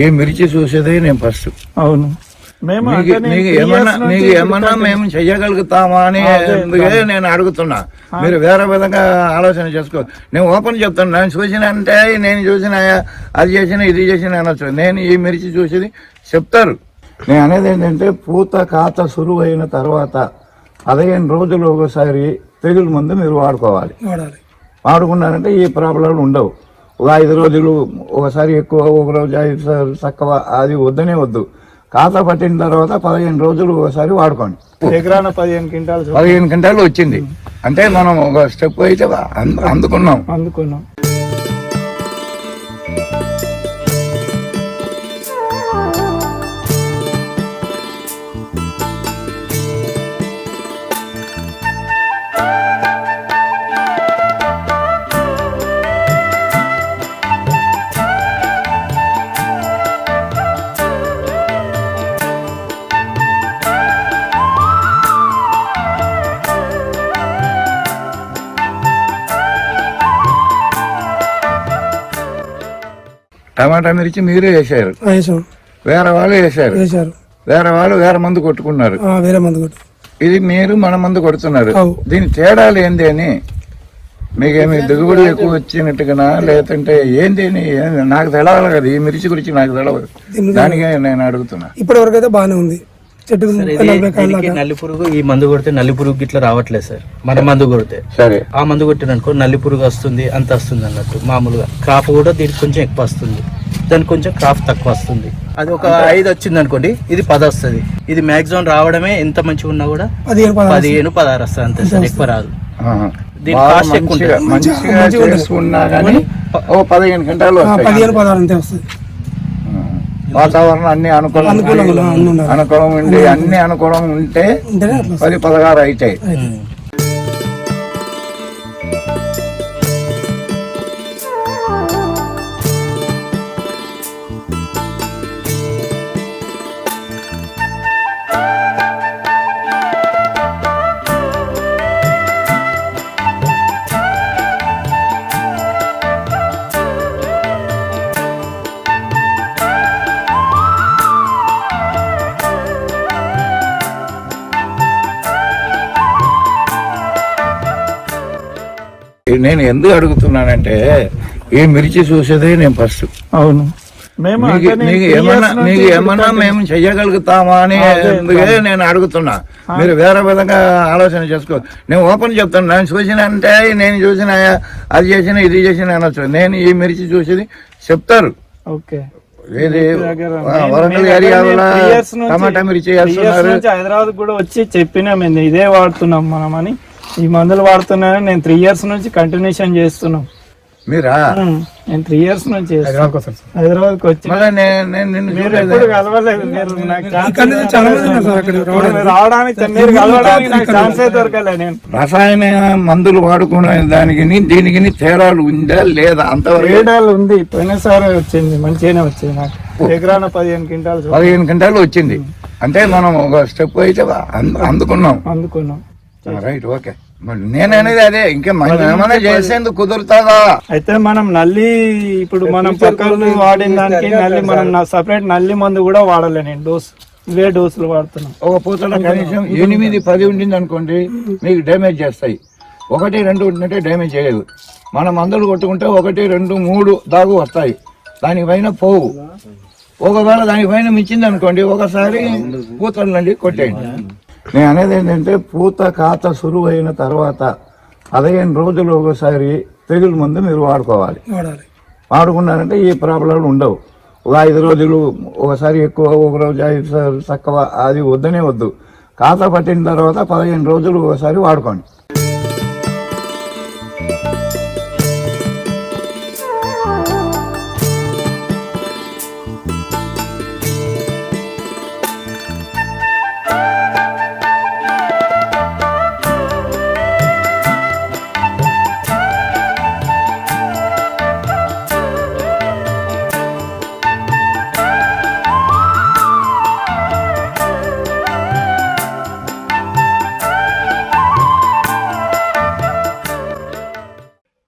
ఈ మిర్చి చూసేదే నేను ఫస్ట్ అవును. మేము నీకు ఏమన్నా నీకు మేము చెయ్యగలుగుతామా అని నేను అడుగుతున్నా. మీరు వేరే విధంగా ఆలోచన చేసుకో. నేను ఓపెన్ చెప్తాను. నేను చూసిన అంటే నేను చూసిన అది చేసిన ఇది చేసిన అనొచ్చు నేను ఈ మిర్చి చూసేది చెప్తారు. నేను అనేది ఏంటంటే పూత కాత సురువు అయిన తర్వాత పదిహేను రోజులు ఒకసారి తెగులు మందు మీరు వాడుకోవాలి. వాడుకున్నారంటే ఈ ప్రాబ్లం ఉండవు. ఒక ఐదు రోజులు ఒకసారి ఎక్కువ ఒక రోజు ఐదు సార్లు తక్కువ అది వద్దనే వద్దు. ఖాతా పట్టిన తర్వాత పదిహేను రోజులు ఒకసారి వాడుకోండి. ఎకరాన పదిహేను క్వింటాలు పదిహేను గంటలు వచ్చింది. అంటే మనం ఒక స్టెప్ అయితే అంద- అందుకున్నాం. అందుకున్నాం. టమాటా మిర్చి మీరే వేసారు వేసాం వేరే వాళ్ళు వేసారు వేరే వాళ్ళు వేరే మందు కొట్టుకున్నారు. వేరే మందు కొట్టు. ఇది మీరు మన మందు కొడుతున్నారు. దీని తేడాలు ఏంది అని మీకేమి దిగుబడి ఎక్కువ వచ్చినట్టుగా లేదంటే ఏంది అని నాకు తెలవాలి కదా. ఈ మిర్చి గురించి నాకు తెలవదు. దానికే నేను అడుగుతున్నా. ఇప్పటి వరకు అయితే బాగానే ఉంది. చెట్టుకు దీనికి నల్లి పురుగు ఈ మందు కొడితే నల్లి పురుగు ఇట్లా రావట్లేదు సార్. మన మందు కొడితే. సరే. ఆ మందు కొట్టిననుకో నల్లి పురుగు వస్తుంది అంత వస్తుంది అన్నట్టు మామూలుగా. క్రాప్ కూడా దీనికి కొంచెం ఎక్కువ వస్తుంది. దానికి కొంచెం క్రాప్ తక్కువ వస్తుంది. అది ఒక ఐదు వచ్చింది అనుకోండి ఇది పది వస్తుంది. ఇది మాక్సిమం రావడమే ఎంత మంచిగా ఉన్నా కూడా పదిహేను పదహారు వస్తుంది. అంతే సార్ ఎక్కువ రాదు. ఆహా. దీని బాగా కాస్ట్ ఎక్కువ మంచిగా ఉంటుంది. మంచిగా చేసుకున్నా కానీ ఓ పదిహేను గంటలు. పదిహేను పదహారు అంతే వస్తుంది. వాతావరణం అన్ని అనుకూలం. అనుకూలం ఉండి అన్ని అనుకూలం ఉంటే పది పదహారు అవుతాయి నేను ఎందుకు అడుగుతున్నానంటే ఈ మిర్చి చూసేదే నేను ఫస్ట్ అవును. నీకు ఏమన్నా నీకు మేము చెయ్యగలుగుతామా అని అందుకే నేను అడుగుతున్నా. మీరు వేరే విధంగా ఆలోచన చేసుకో. నేను ఓపెన్ చెప్తాను. నేను చూసిన అంటే నేను చూసిన అది చేసిన ఇది చేసిన అనొచ్చు నేను ఈ మిర్చి చూసేది చెప్తారు. ఓకే. వరంగల్ ఏరియాలో టమాటా మిర్చి హైదరాబాద్ కూడా వచ్చి చెప్పినా మేము ఇదే వాడుతున్నాం మనం అని ఈ మందులు వాడుతున్నానని నేను త్రీ ఇయర్స్ నుంచి కంటిన్యూషన్ చేస్తున్నాం. మీరా? నేను త్రీ ఇయర్స్ నుంచి హైదరాబాద్కి వచ్చి మీరు చూడలేదు. ఎప్పుడు కలవలేదు మీరు నాకు ఛాన్స్ ఇక్కడ నుంచి చాలా మంది ఉన్నారు సార్ అక్కడ ఇప్పుడు రావడానికి. మీరు కలవడానికి నాకు ఛాన్సే దొరకలే నేను. రసాయన మందులు వాడుకునే దానికి దీనికి తేడాలు ఉందా లేదా అంతవరకు? ఏడాలు ఉంది. పోయినసారి వచ్చింది మంచిగానే వచ్చింది నాకు. ఎకరాన పదిహేను క్వింటాలు పదిహేను గంటలు వచ్చింది. అంటే మనం ఒక స్టెప్ అయితే అంద- అందుకున్నాం. అందుకున్నాం. రైట్ ఓకే మరి నేను అనేది అదే. ఇంకా ఏమైనా చేసేందుకు కుదురుతుందా? అయితే మనం నల్లి ఇప్పుడు మనం పక్కలు వాడిన దానికి నల్లి మనం సపరేట్ నల్లి మందు కూడా వాడలే నేను. డోస్ ఇవే డోసులు వాడుతున్నాం. ఒక పూతలో కనీసం ఎనిమిది పది ఉండింది అనుకోండి మీకు డ్యామేజ్ చేస్తాయి. ఒకటి రెండు ఉంటుంటే డ్యామేజ్ చేయదు. మన మందులు కొట్టుకుంటే ఒకటి రెండు మూడు దాగు వస్తాయి. దానిపైన పోవు. ఒకవేళ దానిపైన మించింది అనుకోండి ఒకసారి పూతల నుండి కొట్టేయండి. నేను అనేది ఏంటంటే పూత కాత సురువు అయిన తర్వాత పదిహేను రోజులు ఒకసారి తెగులు మందు మీరు వాడుకోవాలి. వాడాలి. వాడుకున్నారంటే ఈ ప్రాబ్లం ఉండవు. ఒక ఐదు రోజులు ఒకసారి ఎక్కువ ఒక రోజు ఐదు తక్కువ అది వద్దనే వద్దు. ఖాతా పట్టిన తర్వాత పదిహేను రోజులు ఒకసారి వాడుకోండి.